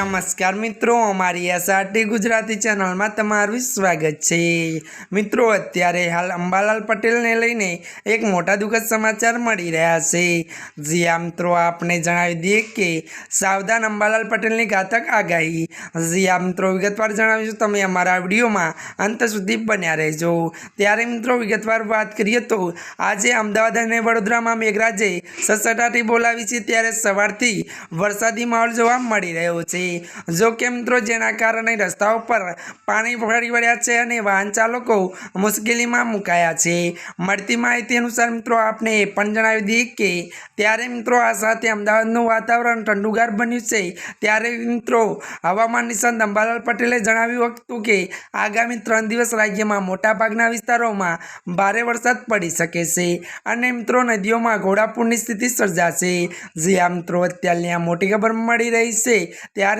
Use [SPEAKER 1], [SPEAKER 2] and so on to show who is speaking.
[SPEAKER 1] નમસ્કાર મિત્રો, અમારી એસઆરટી ગુજરાતી ચેનલમાં તમારું સ્વાગત છે. મિત્રો, અત્યારે હાલ અંબાલાલ પટેલને લઈને એક મોટા દુઃખદ સમાચાર મળી રહ્યા છે. જ્યાં મિત્રો, આપને જણાવી દઈએ કે સાવધાન અંબાલાલ પટેલની ઘાતક આગાહી. જ્યાં મિત્રો, વિગતવાર જણાવીશું. તમે અમારા વિડીયોમાં અંત સુધી બન્યા રહેજો. ત્યારે, મિત્રો, વિગતવાર વાત કરીએ તો આજે અમદાવાદ અને વડોદરામાં મેઘરાજે સસટાટી બોલાવી છે, ત્યારે સવારથી વરસાદી માહોલ જોવા મળી રહ્યો છે. જો કે મિત્રો જેના કારણે રસ્તાઓ પર પાણી ભરી વળ્યા છે અને વાહન ચાલકો મુશ્કેલીમાં મુકાયા છે. મળતી માહિતી અનુસાર મિત્રો, આપને એ પણ જણાવી દઈએ કે ત્યારે મિત્રો આ સાથે અમદાવાદનું વાતાવરણ ઠંડુગાર બન્યું છે. ત્યારે મિત્રો, હવામાન નિષ્ણાત અંબાલાલ પટેલે જણાવ્યું હતું કે આગામી ત્રણ દિવસ રાજ્યમાં મોટાભાગના વિસ્તારોમાં ભારે વરસાદ પડી શકે છે અને મિત્રો, નદીઓમાં ઘોડાપૂરની સ્થિતિ સર્જાશે. જે આ મિત્રો અત્યારની આ મોટી ખબર મળી રહી છે. ત્યારે